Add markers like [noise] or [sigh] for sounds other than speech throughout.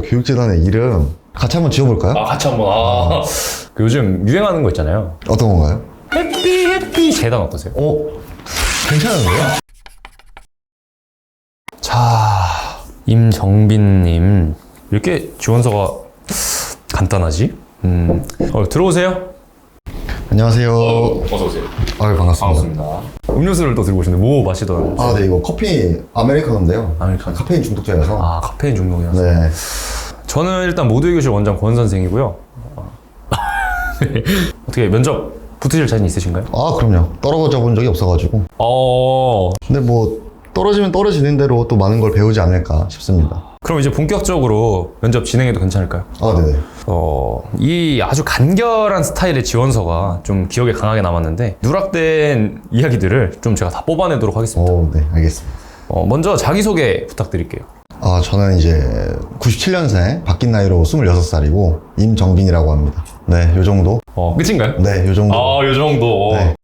오, 교육재단의 이름 같이 한번 지어볼까요? 아 같이 한번 아. 그 요즘 유행하는 거 있잖아요. 어떤 건가요? 해피 해피 재단 어떠세요? 어, 괜찮은데요? 자 임정빈님 이렇게 지원서가 간단하지? 음 어, 들어오세요. 안녕하세요. 어서 오세요. 아유, 반갑습니다. 음료수를 또 들고 오시는데 뭐 마시던? 아, 네, 이거 커피 아메리카노인데요. 아메리카노. 카페인 중독자여서. 아 카페인 중독이라서. 네. 저는 일단 모두의 교실 원장 권 선생이고요. [laughs] 네. 어떻게 면접 붙으실 자신 있으신가요? 아, 그럼요. 떨어져 본 적이 없어가지고. 어. 근데 뭐, 떨어지면 떨어지는 대로 또 많은 걸 배우지 않을까 싶습니다. 그럼 이제 본격적으로 면접 진행해도 괜찮을까요? 아, 네네. 어, 이 아주 간결한 스타일의 지원서가 좀 기억에 강하게 남았는데 누락된 이야기들을 좀 제가 다 뽑아내도록 하겠습니다. 오, 네, 알겠습니다. 어, 먼저 자기소개 부탁드릴게요. 아, 저는 이제 97년생, 바뀐 나이로 26살이고, 임정빈이라고 합니다. 네, 요 정도? 어, 끝인가요? 네, 요 정도. 아, 요 정도. 네.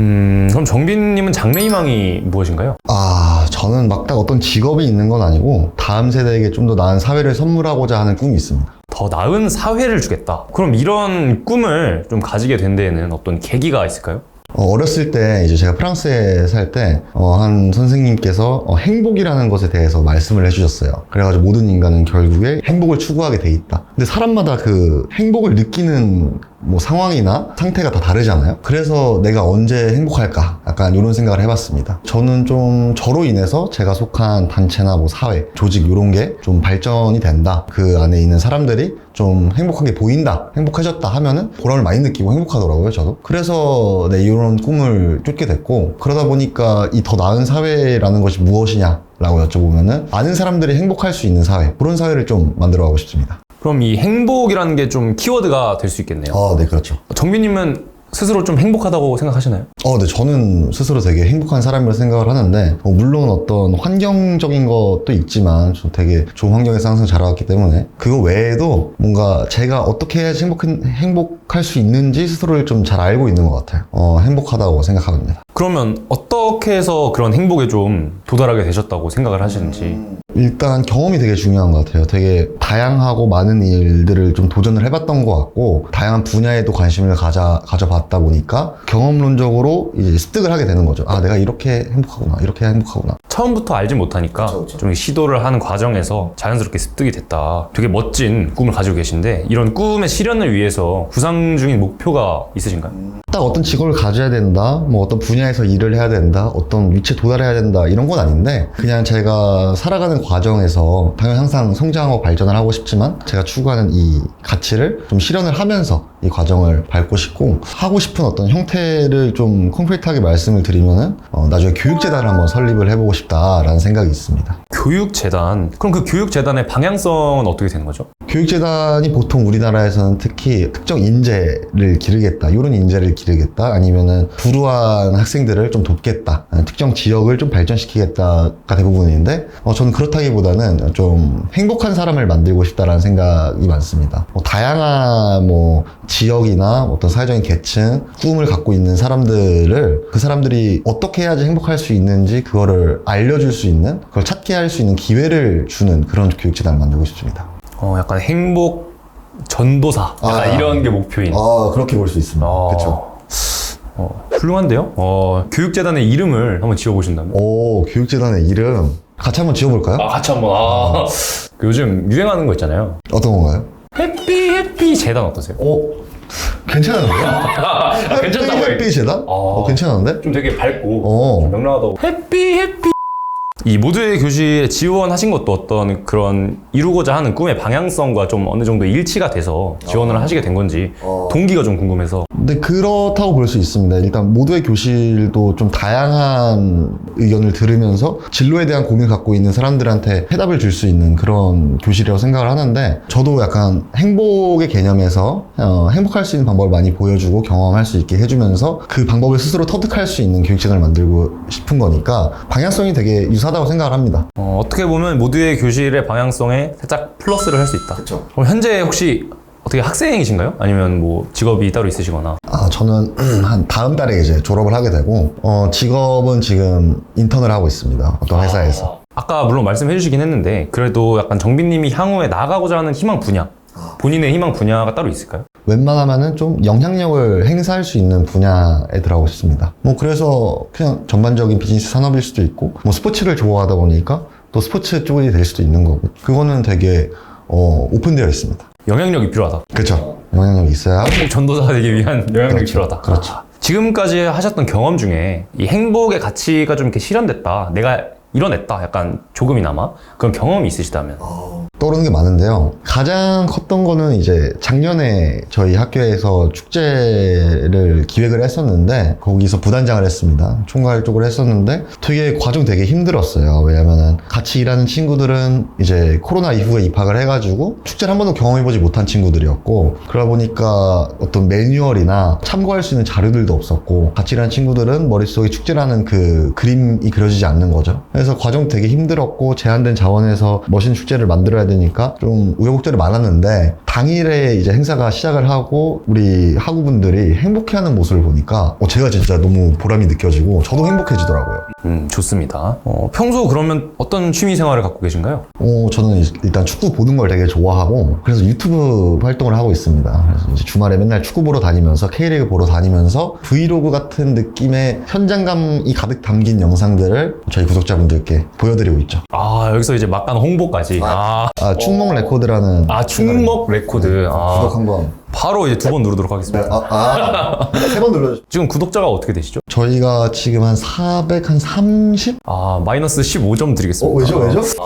음, 그럼 정빈님은 장래희망이 무엇인가요? 아, 저는 막 딱 어떤 직업이 있는 건 아니고, 다음 세대에게 좀 더 나은 사회를 선물하고자 하는 꿈이 있습니다. 더 나은 사회를 주겠다. 그럼 이런 꿈을 좀 가지게 된 데에는 어떤 계기가 있을까요? 어, 어렸을 때 이제 제가 프랑스에 살때 어, 한 선생님께서 어, 행복이라는 것에 대해서 말씀을 해주셨어요. 그래가지고 모든 인간은 결국에 행복을 추구하게 돼 있다. 근데 사람마다 그 행복을 느끼는 뭐 상황이나 상태가 다 다르잖아요. 그래서 내가 언제 행복할까? 약간 이런 생각을 해봤습니다. 저는 좀 저로 인해서 제가 속한 단체나 뭐 사회, 조직 이런 게 좀 발전이 된다. 그 안에 있는 사람들이 좀 행복하게 보인다, 행복해졌다 하면은 보람을 많이 느끼고 행복하더라고요, 저도. 그래서 네, 이런 꿈을 쫓게 됐고, 그러다 보니까 이 더 나은 사회라는 것이 무엇이냐? 라고 여쭤보면은 아는 사람들이 행복할 수 있는 사회, 그런 사회를 좀 만들어 가고 싶습니다. 그럼 이 행복이라는 게 좀 키워드가 될 수 있겠네요. 아, 네, 그렇죠. 정빈님은 스스로 좀 행복하다고 생각하시나요? 어, 네, 저는 스스로 되게 행복한 사람이라고 생각을 하는데, 어, 물론 어떤 환경적인 것도 있지만, 저 되게 좋은 환경에서 항상 자라왔기 때문에, 그거 외에도 뭔가 제가 어떻게 해야지 행복, 행복할 수 있는지 스스로를 좀 잘 알고 있는 것 같아요. 어, 행복하다고 생각합니다. 그러면 어떻게 해서 그런 행복에 좀 도달하게 되셨다고 생각을 하시는지 일단 경험이 되게 중요한 것 같아요. 되게 다양하고 많은 일들을 좀 도전을 해봤던 것 같고 다양한 분야에도 관심을 가져 가져봤다 보니까 경험론적으로 이제 습득을 하게 되는 거죠. 아 내가 이렇게 행복하구나, 이렇게 행복하구나. 처음부터 알지 못하니까 그쵸, 그쵸. 좀 시도를 하는 과정에서 자연스럽게 습득이 됐다. 되게 멋진 꿈을 가지고 계신데 이런 꿈의 실현을 위해서 구상 중인 목표가 있으신가요? 딱 어떤 직업을 가져야 된다, 뭐 어떤 분야에서 일을 해야 된다, 어떤 위치에 도달해야 된다 이런 건 아닌데 그냥 제가 살아가는 과정에서 당연히 항상 성장하고 발전을 하고 싶지만 제가 추구하는 이 가치를 좀 실현을 하면서 이 과정을 밟고 싶고 하고 싶은 어떤 형태를 좀 콘크리트하게 말씀을 드리면은 어, 나중에 교육재단을 한번 설립을 해보고 싶다라는 생각이 있습니다. 교육재단. 그럼 그 교육재단의 방향성은 어떻게 되는 거죠? 교육재단이 보통 우리나라에서는 특히 특정 인재를 기르겠다, 이런 인재를 기르겠다, 아니면은 불우한 학생들을 좀 돕겠다, 특정 지역을 좀 발전시키겠다가 대부분인데, 어, 저는 그렇다 기보다는 좀 행복한 사람을 만들고 싶다라는 생각이 많습니다. 뭐 다양한 뭐 지역이나 어떤 사회적인 계층, 꿈을 갖고 있는 사람들을 그 사람들이 어떻게 해야지 행복할 수 있는지 그거를 알려줄 수 있는, 그걸 찾게 할 수 있는 기회를 주는 그런 교육재단을 만들고 싶습니다. 어, 약간 행복 전도사. 약간 아. 이런 게 목표인. 아, 그렇게 볼 수 있습니다. 어, 그렇죠. 어, 훌륭한데요? 어, 교육재단의 이름을 한번 지어보신다면? 오, 교육재단의 이름 같이 한번 지어볼까요? 아, 같이 한번. 아. 그 요즘 유행하는 거 있잖아요. 어떤 건가요? 해피 해피 재단 어떠세요? 오, 괜찮은데요? [laughs] 아, 괜찮다고 해피 재단? 어, 괜찮은데? 좀 되게 밝고 어. 좀 명랑하다고. 해피 해피. 이 모두의 교실에 지원하신 것도 어떤 그런 이루고자 하는 꿈의 방향성과 좀 어느 정도 일치가 돼서 지원을 하시게 된 건지 어. 동기가 좀 궁금해서 근데 그렇다고 볼 수 있습니다. 일단 모두의 교실도 좀 다양한 의견을 들으면서 진로에 대한 고민을 갖고 있는 사람들한테 해답을 줄 수 있는 그런 교실이라고 생각을 하는데 저도 약간 행복의 개념에서 어, 행복할 수 있는 방법을 많이 보여주고 경험할 수 있게 해주면서 그 방법을 스스로 터득할 수 있는 교육진을 만들고 싶은 거니까 방향성이 되게 유사 하다고 생각을 합니다. 어, 떻게 보면 모두의 교실의 방향성에 살짝 플러스를 할 수 있다. 그렇죠. 그럼 현재 혹시 어떻게 학생이신가요? 아니면 뭐 직업이 따로 있으시거나 아, 저는 [clears throat] 한 다음 달에 이제 졸업을 하게 되고, 어, 직업은 지금 인턴을 하고 있습니다. 어떤 회사에서. 아까 물론 말씀해 주시긴 했는데 그래도 약간 정빈님이 향후에 나가고자 하는 희망 분야 본인의 희망 분야가 따로 있을까요? 웬만하면은 좀 영향력을 행사할 수 있는 분야에 들어가고 싶습니다. 뭐 그래서 그냥 전반적인 비즈니스 산업일 수도 있고 뭐 스포츠를 좋아하다 보니까 또 스포츠 쪽이 될 수도 있는 거고 그거는 되게 어, 오픈되어 있습니다. 영향력이 필요하다. 그렇죠. 영향력이 있어야 행복 전도사가 되기 위한 영향력이 그렇죠. 필요하다. 그렇죠. 지금까지 하셨던 경험 중에 이 행복의 가치가 좀 이렇게 실현됐다. 내가 이뤄냈다. 약간 조금이나마 그런 경험이 있으시다면. 떠오르는 게 많은데요. 가장 컸던 거는 이제 작년에 저희 학교에서 축제를 기획을 했었는데 거기서 부단장을 했습니다. 총괄 쪽으로 했었는데 되게 과정 되게 힘들었어요. 왜냐면은 같이 일하는 친구들은 이제 코로나 이후에 입학을 해가지고 축제를 한 번도 경험해보지 못한 친구들이었고 그러다 보니까 어떤 매뉴얼이나 참고할 수 있는 자료들도 없었고 같이 일하는 친구들은 머릿속에 축제라는 그 그림이 그려지지 않는 거죠. 그래서 과정 되게 힘들었고 제한된 자원에서 멋있는 축제를 만들어야 되니까 좀 우여곡절이 많았는데 당일에 이제 행사가 시작을 하고 우리 학우분들이 행복해하는 모습을 보니까 어, 제가 진짜 너무 보람이 느껴지고 저도 행복해지더라고요. 음, 좋습니다. 어, 평소 그러면 어떤 취미 생활을 갖고 계신가요? 어, 저는 이- 일단 축구 보는 걸 되게 좋아하고 그래서 유튜브 활동을 하고 있습니다. 그래서 이제 주말에 맨날 축구 보러 다니면서 K리그 보러 다니면서 브이로그 같은 느낌의 현장감이 가득 담긴 영상들을 저희 구독자분들께 보여드리고 있죠. 아, 여기서 이제 막간 홍보까지. 아, 아, 충목 레코드라는 아 충목 레 코드. 아, 구독 한번. 바로 이제 두 번 누르도록 하겠습니다. 아, 아, 세 번 눌러주세요. 지금 구독자가 어떻게 되시죠? 저희가 지금 한 400, 한 30? 아, 마이너스 15점 드리겠습니다.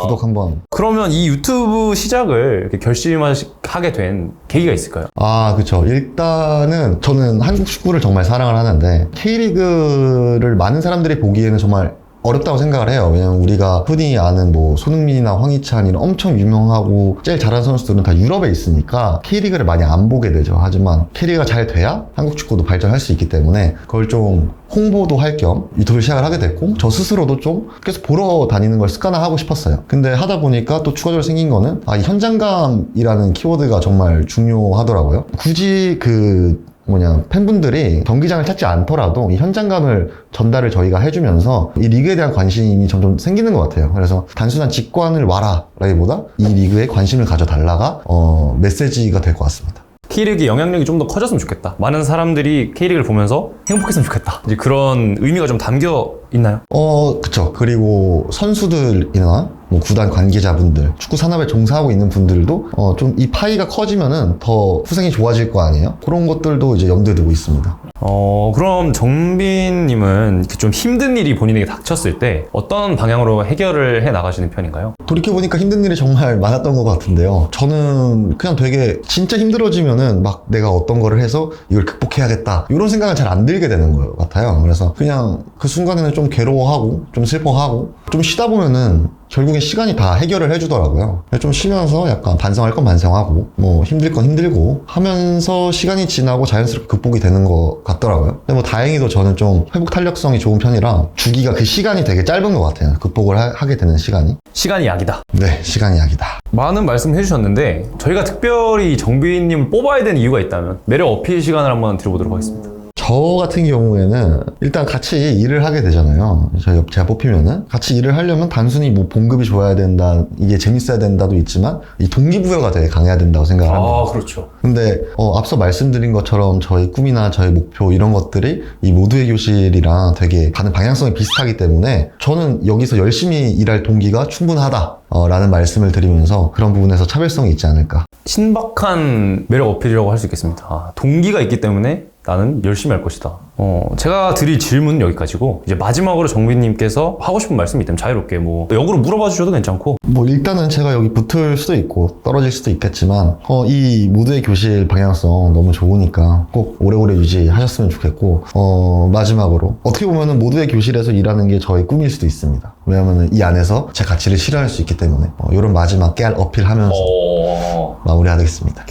구독 한 번. 그러면 이 유튜브 시작을 이렇게 결심하게 된 계기가 있을까요? 아, 그쵸. 일단은 저는 한국 축구를 정말 사랑을 하는데 K리그를 많은 사람들이 보기에는 정말 어렵다고 생각을 해요. 왜냐면 우리가 흔히 아는 뭐 손흥민이나 황희찬 이런 엄청 유명하고 제일 잘하는 선수들은 다 유럽에 있으니까 K리그를 많이 안 보게 되죠. 하지만 K리그가 잘 돼야 한국 축구도 발전할 수 있기 때문에 그걸 좀 홍보도 할 겸 유튜브를 시작을 하게 됐고 저 스스로도 좀 계속 보러 다니는 걸 습관화하고 싶었어요. 근데 하다 보니까 또 추가적으로 생긴 거는 아, 이 현장감이라는 키워드가 정말 중요하더라고요. 굳이 그 뭐냐 팬분들이 경기장을 찾지 않더라도 이 현장감을 전달을 저희가 해주면서 이 리그에 대한 관심이 점점 생기는 것 같아요. 그래서 단순한 직관을 와라라기보다 이 리그에 관심을 가져달라가 어, 메시지가 될 것 같습니다. K리그의 영향력이 좀 더 커졌으면 좋겠다. 많은 사람들이 K리그를 보면서 행복했으면 좋겠다. 이제 그런 의미가 좀 담겨 있나요? 어, 그쵸. 그리고 선수들이나 뭐 구단 관계자분들, 축구 산업에 종사하고 있는 분들도 어, 좀 이 파이가 커지면은 더 후생이 좋아질 거 아니에요? 그런 것들도 이제 염두에 두고 있습니다. 어, 그럼 정빈님은 이렇게 좀 힘든 일이 본인에게 닥쳤을 때 어떤 방향으로 해결을 해 나가시는 편인가요? 돌이켜보니까 힘든 일이 정말 [laughs] 많았던 것 같은데요. 저는 그냥 되게 진짜 힘들어지면은 막 내가 어떤 거를 해서 이걸 극복해야겠다. 이런 생각은 잘 안 들게 되는 것 같아요. 그래서 그냥 그 순간에는 좀 괴로워하고 좀 슬퍼하고 좀 쉬다 보면은 결국엔 시간이 다 해결을 해주더라고요. 좀 쉬면서 약간 반성할 건 반성하고 뭐 힘들 건 힘들고 하면서 시간이 지나고 자연스럽게 극복이 되는 것 같더라고요. 근데 뭐 다행히도 저는 좀 회복 탄력성이 좋은 편이라 주기가 그 시간이 되게 짧은 것 같아요. 극복을 하- 하게 되는 시간이. 시간이 약이다. 네, 시간이 약이다. 많은 말씀 해주셨는데 저희가 특별히 정빈님을 뽑아야 되는 이유가 있다면 매력 어필 시간을 한번 드려보도록 하겠습니다. 저 같은 경우에는 일단 같이 일을 하게 되잖아요. 저희 제가 뽑히면은 같이 일을 하려면 단순히 뭐 봉급이 좋아야 된다, 이게 재밌어야 된다도 있지만 이 동기부여가 되게 강해야 된다고 생각을 합니다. 그렇죠. 근데 어, 앞서 말씀드린 것처럼 저희 꿈이나 저희 목표 이런 것들이 이 모두의 교실이랑 되게 가는 방향성이 비슷하기 때문에 저는 여기서 열심히 일할 동기가 충분하다. 어, 라는 말씀을 드리면서 그런 부분에서 차별성이 있지 않을까. 신박한 매력 어필이라고 할 수 있겠습니다. 아, 동기가 있기 때문에 나는 열심히 할 것이다. 어, 제가 드릴 질문은 여기까지고 이제 마지막으로 정빈님께서 하고 싶은 말씀이 있다면 자유롭게 뭐 역으로 물어봐 주셔도 괜찮고 뭐 일단은 제가 여기 붙을 수도 있고 떨어질 수도 있겠지만 어, 이 모두의 교실 방향성 너무 좋으니까 꼭 오래오래 유지하셨으면 좋겠고 어, 마지막으로 어떻게 보면은 모두의 교실에서 일하는 게 저의 꿈일 수도 있습니다. 왜냐면은 이 안에서 제 가치를 실현할 수 있기 때문에 어, 이런 마지막 깨알 어필하면서 어... 마무리하겠습니다.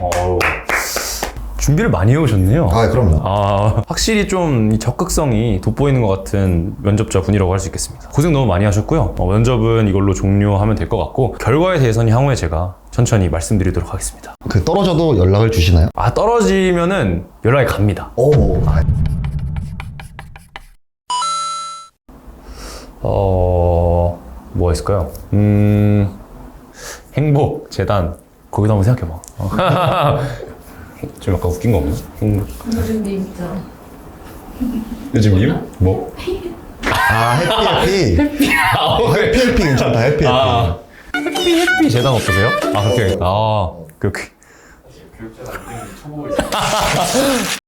어... 준비를 많이 해오셨네요. 아 그럼요. 아, 확실히 좀이 적극성이 돋보이는 것 같은 면접자 분이라고 할 수 있겠습니다. 고생 너무 많이 하셨고요. 어, 면접은 이걸로 종료하면 될 것 같고 결과에 대해서는 향후에 제가 천천히 말씀드리도록 하겠습니다. 그 떨어져도 연락을 주시나요? 아 떨어지면은 연락이 갑니다. 오. 어 뭐가 있을까요? 음, 행복, 재단. 거기도 한번 생각해봐. [laughs] 좀 약간 웃긴 거 없나? 요즘님 있잖아. 요즘 일? 뭐? 아 해피 해피 어, 해피 해피 괜찮다 해피 해피 아, 해피 해피 재단 어떠세요? 아, 그렇게. 아, 그렇게. [laughs]